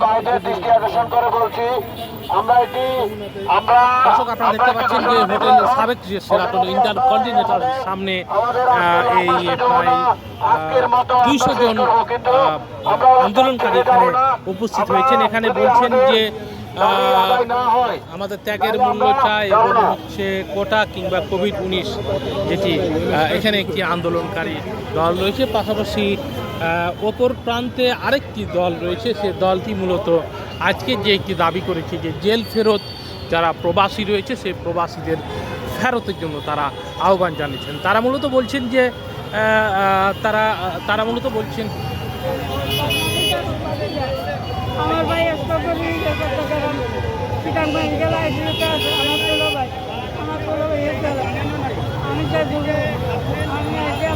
বাইরের দৃষ্টি আকর্ষণ করে বলছি আমরা এটি আমরা দর্শক আপনারা দেখতে পাচ্ছেন যে হোটেল সাবেক যে সেরাটন ইন্টার কন্টিনেন্টাল সামনে আহ, এই প্রায় দুইশো জন আন্দোলনকারী এখানে উপস্থিত হয়েছেন। এখানে বলছেন যে আমাদের ত্যাগের মূল্য চাই এবং হচ্ছে কোটা কিংবা কোভিড উনিশ যেটি এখানে একটি আন্দোলনকারী দল রয়েছে। পাশাপাশি অপর প্রান্তে আরেকটি দল রয়েছে। সে দলটি মূলত আজকে যে একটি দাবি করেছে যে জেল ফেরত যারা প্রবাসী রয়েছে সেই প্রবাসীদের ফেরতের জন্য তারা আহ্বান জানিয়েছেন। তারা মূলত বলছেন যে তারা তারা মূলত বলছেন আমার ভাই করে চট্টগ্রাম আমার পোলো ভাই, আমার পোলো ভাই জেলা আমি যা যুগে আমি আজকে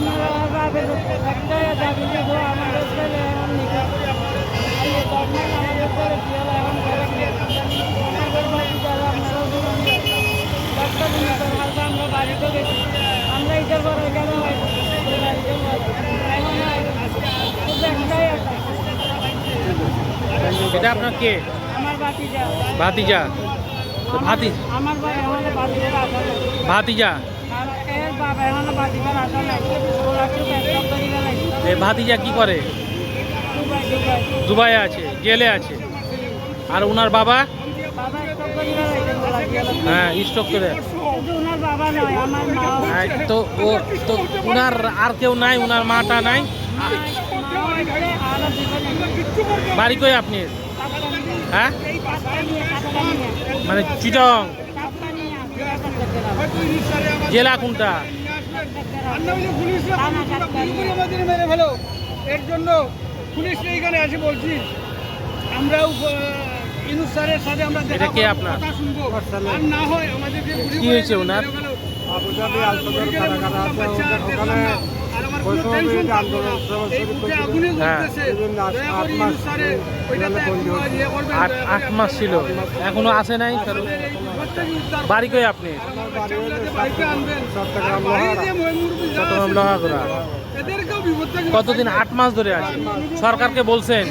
একটাই দাবি দেব আমাদের ছেলে এখন নিকে গভর্নমেন্ট আমাদের ছেলে বিয়াল এখন করে আমাদের বাড়ি যারা আপনারা দুজন ডাক্তার হালকা আমরা বাড়িতে গেছি আমরা ইটার পরে গেল একটাই আছে এটা আপনার কে? আমার ভাতিজা। তো ভাতি আমার ভাতিজা। ভাতিজা কি করে? দুবাই আছে জেলে আছে। আর ওনার বাবা? হ্যাঁ স্টক করে। তো ও তো ওনার আর কেউ নাই ওনার মাটা নাই? বাড়ি কই আপনি হ্যাঁ মানে চিটং জেলা কোনটা মেরে ফেলো এর জন্য পুলিশ এইখানে এসে বলছি আমরাও ইনুস স্যারের সাথে আমরা দেখা কে আপনার? আর না হয় আমাদেরকে কি হয়েছে ওনার? আছে ওখানে- হ্যাঁ। আট- মাস ছিল। এখনও আসে নাই বাড়ি কই আপনি। চট্টগ্রাম লোহাগড়া। কতদিন? আট মাস ধরে আছে। সরকারকে বলছেন।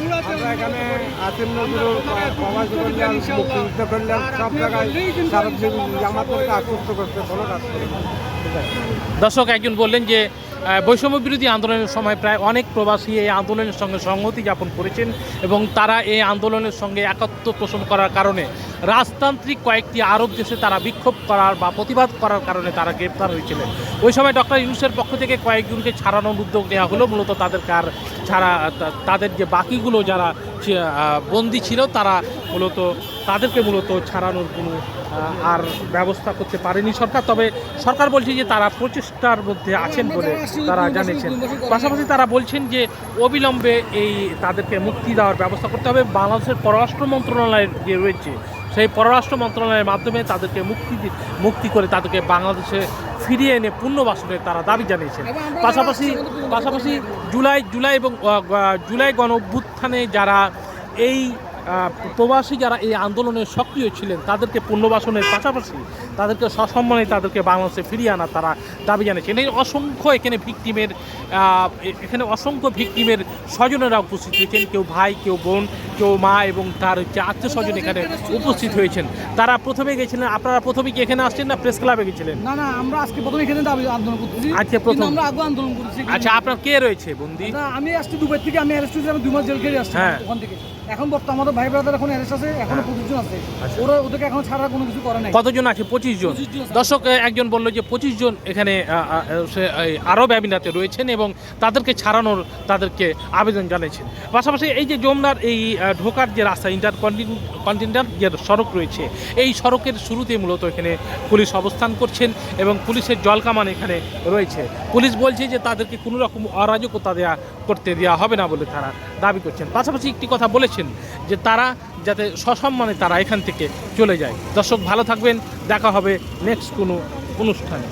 দর্শক একজন বললেন যে বৈষম্য বিরোধী আন্দোলনের সময় প্রায় অনেক প্রবাসী এই আন্দোলনের সঙ্গে সংহতি যাপন করেছেন এবং তারা এই আন্দোলনের সঙ্গে একাত্ম পোষণ করার কারণে রাজতান্ত্রিক কয়েকটি আরব দেশে তারা বিক্ষোভ করার বা প্রতিবাদ করার কারণে তারা গ্রেপ্তার হয়েছিলেন। ওই সময় ডক্টর ইউনুসের পক্ষ থেকে কয়েকজনকে ছাড়ানোর উদ্যোগ নেওয়া হলো, মূলত তাদেরকে আর তা- তাদের যে বাকিগুলো যারা বন্দি ছিল, তারা মূলত, তাদেরকে মূলত ছাড়ানোর কোনো আর ব্যবস্থা করতে পারেনি সরকার। তবে সরকার বলছে যে তারা প্রচেষ্টার মধ্যে আছেন বলে তারা জানিয়েছেন। পাশাপাশি তারা বলছেন যে অবিলম্বে এই তাদেরকে মুক্তি দেওয়ার ব্যবস্থা করতে হবে। বাংলাদেশের পররাষ্ট্র মন্ত্রণালয়ের যে রয়েছে, সেই পররাষ্ট্র মন্ত্রণালয়ের মাধ্যমে তাদেরকে মুক্তি মুক্তি করে তাদেরকে বাংলাদেশে ফিরিয়ে এনে পুনর্বাসনের তারা দাবি জানিয়েছেন। পাশাপাশি পাশাপাশি জুলাই জুলাই এবং জুলাই গণ অভ্যুত্থানে যারা এই প্রবাসী যারা এই আন্দোলনে সক্রিয় ছিলেন তাদেরকে পুনর্বাসনের পাশাপাশি তাদেরকে সসম্মানে তাদেরকে বাংলাদেশে ফিরিয়ে আনা তারা দাবি জানিয়েছেন। এই অসংখ্য এখানে ভিকটিমের এখানে অসংখ্য ভিকটিমের স্বজনেরা উপস্থিত হয়েছেন। কেউ ভাই কেউ বোন কেউ মা এবং তার হচ্ছে আত্মীয় স্বজন এখানে উপস্থিত হয়েছেন। তারা প্রথমে গেছিলেন আপনারা প্রথমে কি এখানে আসছেন না প্রেস ক্লাবে গেছিলেন? না না আমরা আজকে প্রথমে এখানে দাবি আন্দোলন করতেছি। আজকে প্রথম। আমরা আগে আন্দোলন করতেছি আচ্ছা আপনার কে রয়েছে বন্দি? না, আমি আসছি দুবাই থেকে আমি অ্যারেস্ট হয়েছি আমি দুই মাস জেল খেয়ে আসছি হ্যাঁ। ওখান থেকে। এখন বর্তমানে আমাদের ভাই ব্রাদার এখন অ্যারেস্ট আছে এখনও পঁচিশ জন আছে। আচ্ছা। ওরা ওদেরকে এখন ছাড়া কোনো কিছু করে নাই। কতজন আছে? পঁচিশ জন। 25 জন আছে। দর্শক একজন বলল যে পঁচিশ জন এখানে আরব আমিরাতে রয়েছেন এবং তাদেরকে ছাড়ানোর তাদেরকে আবেদন জানিয়েছেন পাশাপাশি এই যে যমুনার এই ঢোকার যে রাস্তা ইন্টার কন্টিনেন্টাল যে সড়ক রয়েছে, এই সড়কের শুরুতে মূলত এখানে পুলিশ অবস্থান করছেন এবং পুলিশের জলকামান এখানে রয়েছে। পুলিশ বলছে যে তাদেরকে কোনো রকম অরাজকতা দেওয়া করতে দেওয়া হবে না বলে তারা দাবি করছেন। পাশাপাশি একটি কথা বলেছেন যে তারা যাতে সসম্মানে তারা এখান থেকে চলে যায়। দর্শক ভালো থাকবেন, দেখা হবে নেক্সট কোনো অনুষ্ঠানে।